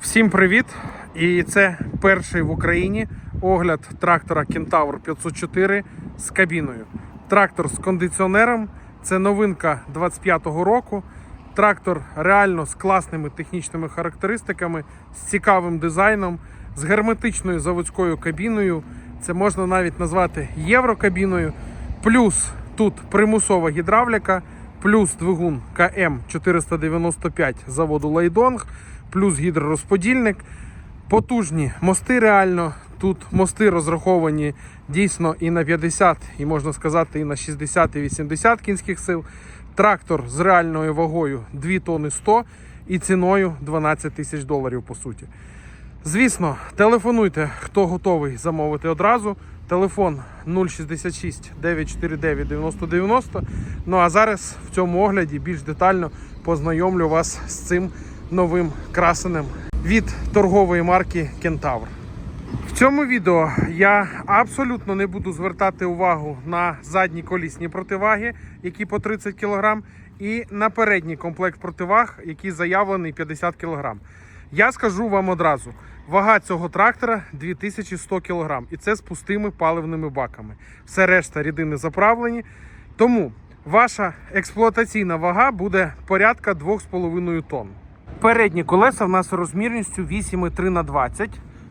Всім привіт! І це перший в Україні огляд трактора Кентавр 504 з кабіною. Трактор з кондиціонером. Це новинка 25-го року. Трактор реально з класними технічними характеристиками, з цікавим дизайном, з герметичною заводською кабіною. Це можна навіть назвати єврокабіною. Плюс тут примусова гідравліка, плюс двигун КМ 495 заводу Лайдонг, плюс гідророзподільник. Потужні мости реально. Тут мости розраховані дійсно і на 50, і можна сказати, і на 60 і 80 кінських сил. Трактор з реальною вагою 2 тони 100 і ціною 12 тисяч доларів по суті. Звісно, телефонуйте, хто готовий замовити одразу. Телефон 066 949 9090. Ну а зараз в цьому огляді більш детально познайомлю вас з цим новим красенем від торгової марки Кентавр. В цьому відео я абсолютно не буду звертати увагу на задні колісні противаги, які по 30 кг, і на передній комплект противаг, який заявлений 50 кг. Я скажу вам одразу: вага цього трактора 2100 кг, і це з пустими паливними баками. Все решта рідини заправлені. Тому ваша експлуатаційна вага буде порядка 2,5 тонн. Передні колеса в нас розмірністю 8,3 на 20.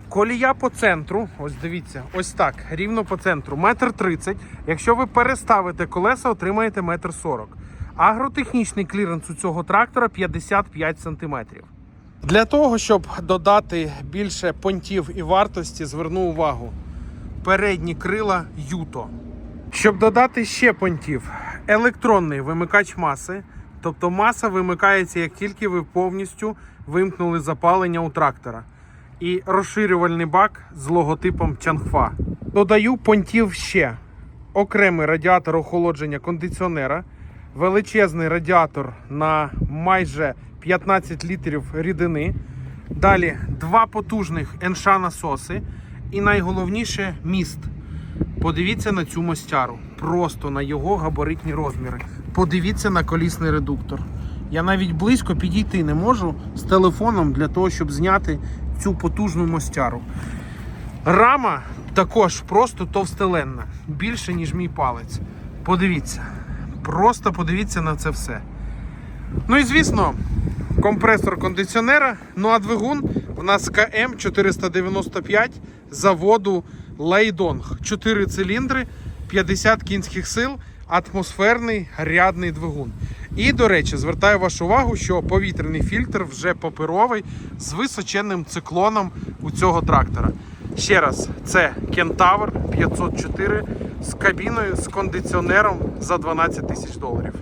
Колія по центру, ось дивіться, ось так, рівно по центру, метр 30. Якщо ви переставите колеса, отримаєте метр 40. Агротехнічний кліренс у цього трактора 55 см. Для того, щоб додати більше понтів і вартості, зверну увагу. Передні крила Юто. Щоб додати ще понтів, електронний вимикач маси. Тобто маса вимикається, як тільки ви повністю вимкнули запалення у трактора. І розширювальний бак з логотипом Чангфа. Додаю понтів ще окремий радіатор охолодження кондиціонера, величезний радіатор на майже 15 літрів рідини. Далі два потужних НШ насоси. І найголовніше міст. Подивіться на цю мостяру, просто на його габаритні розміри. Подивіться на колісний редуктор. Я навіть близько підійти не можу з телефоном для того, щоб зняти цю потужну мостяру. Рама також просто товстеленна, більше, ніж мій палець. Подивіться. Просто подивіться на це все. Ну і звісно, компресор кондиціонера. Ну а двигун у нас КМ 495 заводу Лейдонг. 4 циліндри, 50 кінських сил, атмосферний рядний двигун. І, до речі, звертаю вашу увагу, що повітряний фільтр вже паперовий з височенним циклоном у цього трактора. Ще раз, це Кентавр 504 з кабіною з кондиціонером за 12 тисяч доларів.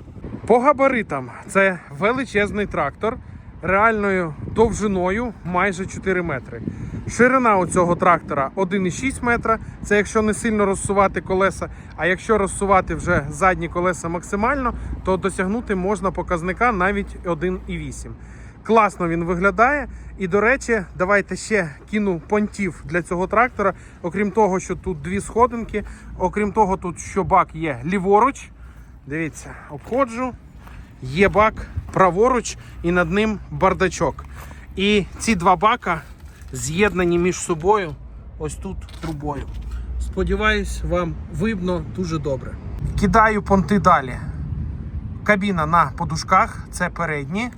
По габаритам це величезний трактор реальною довжиною майже 4 метри. Ширина у цього трактора 1,6 метра. Це якщо не сильно розсувати колеса. А якщо розсувати вже задні колеса максимально, то досягнути можна показника навіть 1,8. Класно він виглядає. І, до речі, давайте ще кину понтів для цього трактора. Окрім того, що тут дві сходинки, окрім того, тут що бак є ліворуч. Дивіться, обходжу. Є бак праворуч і над ним бардачок. І ці два бака з'єднані між собою ось тут трубою. Сподіваюсь, вам видно дуже добре. Кидаю понти далі. Кабіна на подушках, це передні.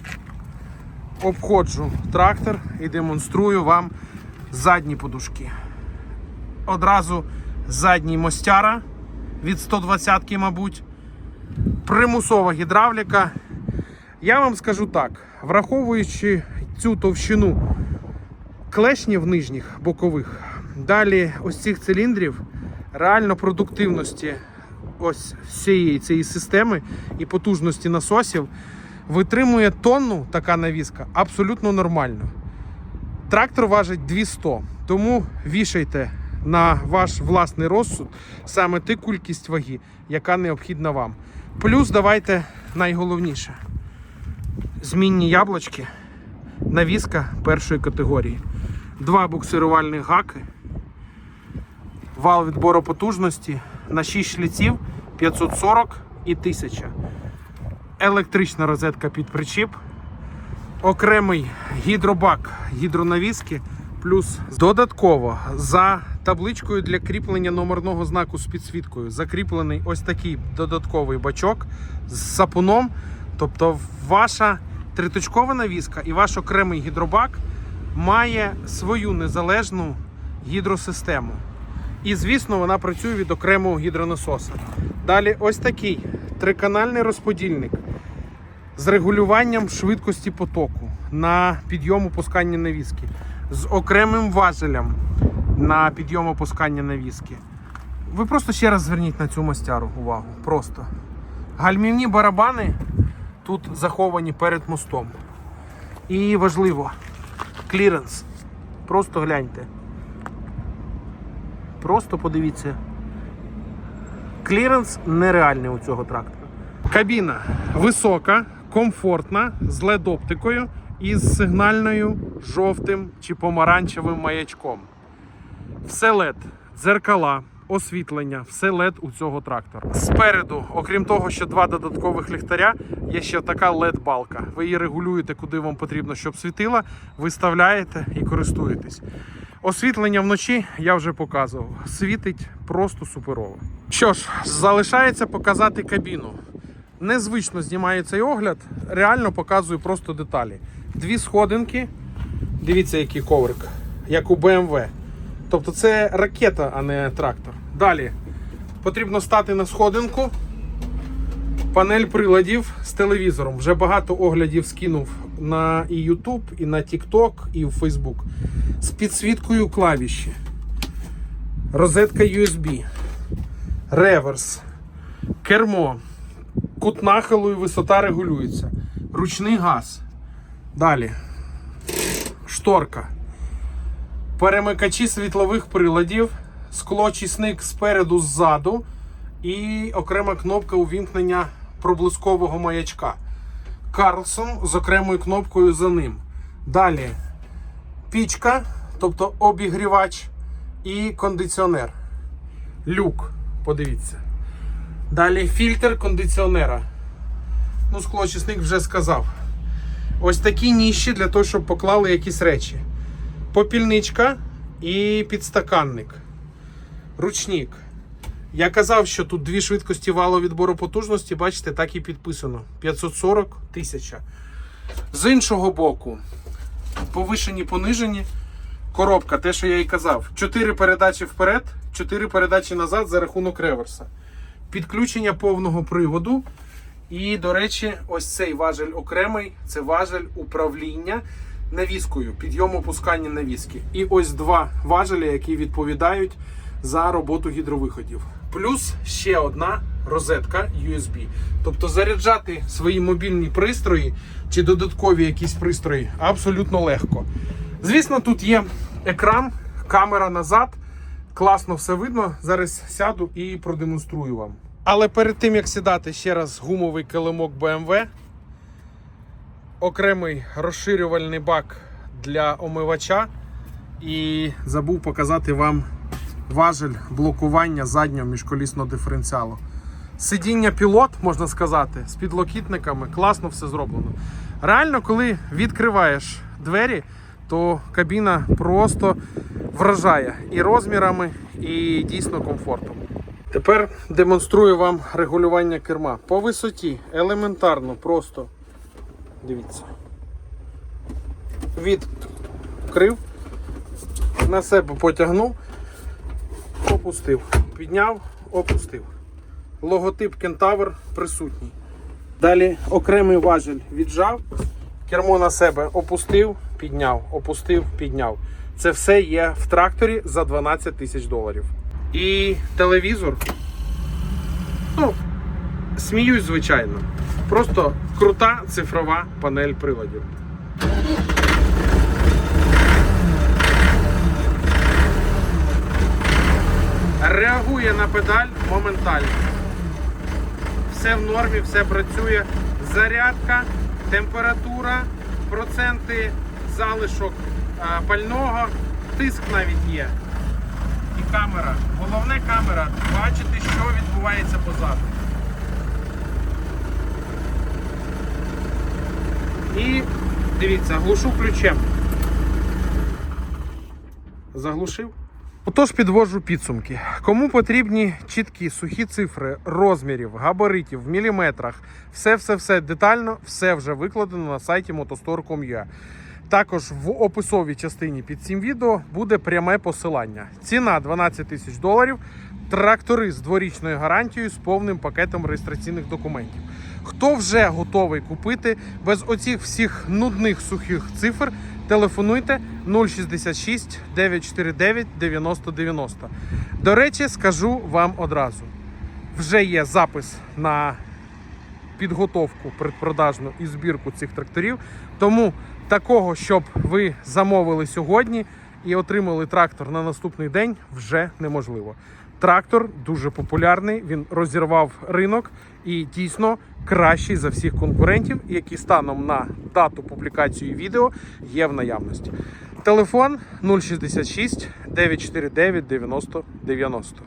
Обходжу трактор і демонструю вам задні подушки. Одразу задній мостяра від 120-ки, мабуть. Примусова гідравліка. Я вам скажу так: враховуючи цю товщину клешнів нижніх бокових, далі ось цих циліндрів, реально продуктивності ось всієї цієї системи і потужності насосів витримує тонну така навіска абсолютно нормально. Трактор важить 200, тому вішайте на ваш власний розсуд саме ту кількість ваги, яка необхідна вам. Плюс давайте найголовніше: змінні яблучки, навіска першої категорії, два буксирувальних гаки, вал відбору потужності на 6 шліців 540 і 1000. Електрична розетка під причіп. окремий гідробак гідронавіски, плюс додатково за табличкою для кріплення номерного знаку з підсвіткою закріплений ось такий додатковий бачок з сапуном. Тобто, ваша триточкова навіска і ваш окремий гідробак має свою незалежну гідросистему. І, звісно, вона працює від окремого гідронасоса. Далі ось такий триканальний розподільник з регулюванням швидкості потоку на підйом опускання навіски, з окремим важелем на підйом опускання навіски. Ви просто ще раз зверніть на цю мастяру увагу. Просто. Гальмівні барабани тут заховані перед мостом. І важливо, кліренс. Просто гляньте. Просто подивіться. Кліренс нереальний у цього трактора. Кабіна висока, комфортна, з LED-оптикою і з сигнальною жовтим чи помаранчевим маячком. Все LED, дзеркала, освітлення, все LED у цього трактора. Спереду, окрім того, що два додаткових ліхтаря, є ще така LED-балка. Ви її регулюєте, куди вам потрібно, щоб світила, виставляєте і користуєтесь. Освітлення вночі я вже показував. Світить просто суперово. Що ж, залишається показати кабіну. Незвично знімаю цей огляд, реально показую просто деталі. Дві сходинки. Дивіться, який коврик, як у BMW. Тобто це ракета, а не трактор. Далі потрібно стати на сходинку. Панель приладів з телевізором. Вже багато оглядів скинув на і YouTube, і на TikTok, і в Facebook. З підсвіткою клавіші. Розетка USB. Реверс. Кермо. Кут нахилу і висота регулюється. Ручний газ. Далі. Шторка. Перемикачі світлових приладів. Склоочисник спереду ззаду. І окрема кнопка увімкнення проблискового маячка. Карлсон з окремою кнопкою за ним. Далі пічка, тобто обігрівач і кондиціонер. Люк. Подивіться. Далі фільтр кондиціонера. Ну, склоочисник вже сказав. Ось такі ніщі для того, щоб поклали якісь речі. Попільничка і підстаканник. Ручник. Я казав, що тут дві швидкості валу відбору потужності, бачите, так і підписано. 540 тисяча. З іншого боку, повишені, понижені. Коробка, те, що я і казав. 4 передачі вперед, 4 передачі назад за рахунок реверса. Підключення повного приводу. І, до речі, ось цей важель окремий це важель управління навіскою, підйом опускання навіски. І ось два важелі, які відповідають за роботу гідровиходів. Плюс ще одна розетка USB. Тобто заряджати свої мобільні пристрої чи додаткові якісь пристрої абсолютно легко. Звісно, тут є екран, камера назад. Класно все видно. Зараз сяду і продемонструю вам. Але перед тим як сідати, ще раз гумовий килимок BMW, окремий розширювальний бак для омивача. І забув показати вам важель блокування заднього міжколісного диференціалу. Сидіння пілот, можна сказати, з підлокітниками, класно все зроблено. Реально, коли відкриваєш двері, то кабіна просто вражає і розмірами, і дійсно комфортом. Тепер демонструю вам регулювання керма. По висоті елементарно, просто дивіться. Відкрив, на себе потягнув, опустив, підняв, опустив. Логотип Кентавр присутній. Далі окремий важель віджав, кермо на себе опустив, підняв, опустив, підняв. Це все є в тракторі за 12 тисяч доларів. І телевізор. Ну, сміюсь, звичайно. Просто крута цифрова панель приладів. Реагує на педаль моментально. Все в нормі, все працює. Зарядка, температура, проценти залишок а, пального, тиск навіть є. І камера. Головне камера бачити, що відбувається позаду. І Дивіться, глушу ключем. Заглушив. Отож підводжу підсумки. Кому потрібні чіткі сухі цифри розмірів, габаритів, в міліметрах, все-все-все детально, все вже викладено на сайті motostore.com.ua. Також в описовій частині під цим відео буде пряме посилання. Ціна 12 тисяч доларів. Трактори з дворічною гарантією з повним пакетом реєстраційних документів. Хто вже готовий купити без оцих всіх нудних сухих цифр, телефонуйте 066 949 90 90. До речі, скажу вам одразу: вже є запис на підготовку предпродажну і збірку цих тракторів. Тому такого, щоб ви замовили сьогодні і отримали трактор на наступний день, вже неможливо. Трактор дуже популярний, він розірвав ринок і дійсно кращий за всіх конкурентів, які станом на дату публікації відео є в наявності. Телефон 066 949 90 90.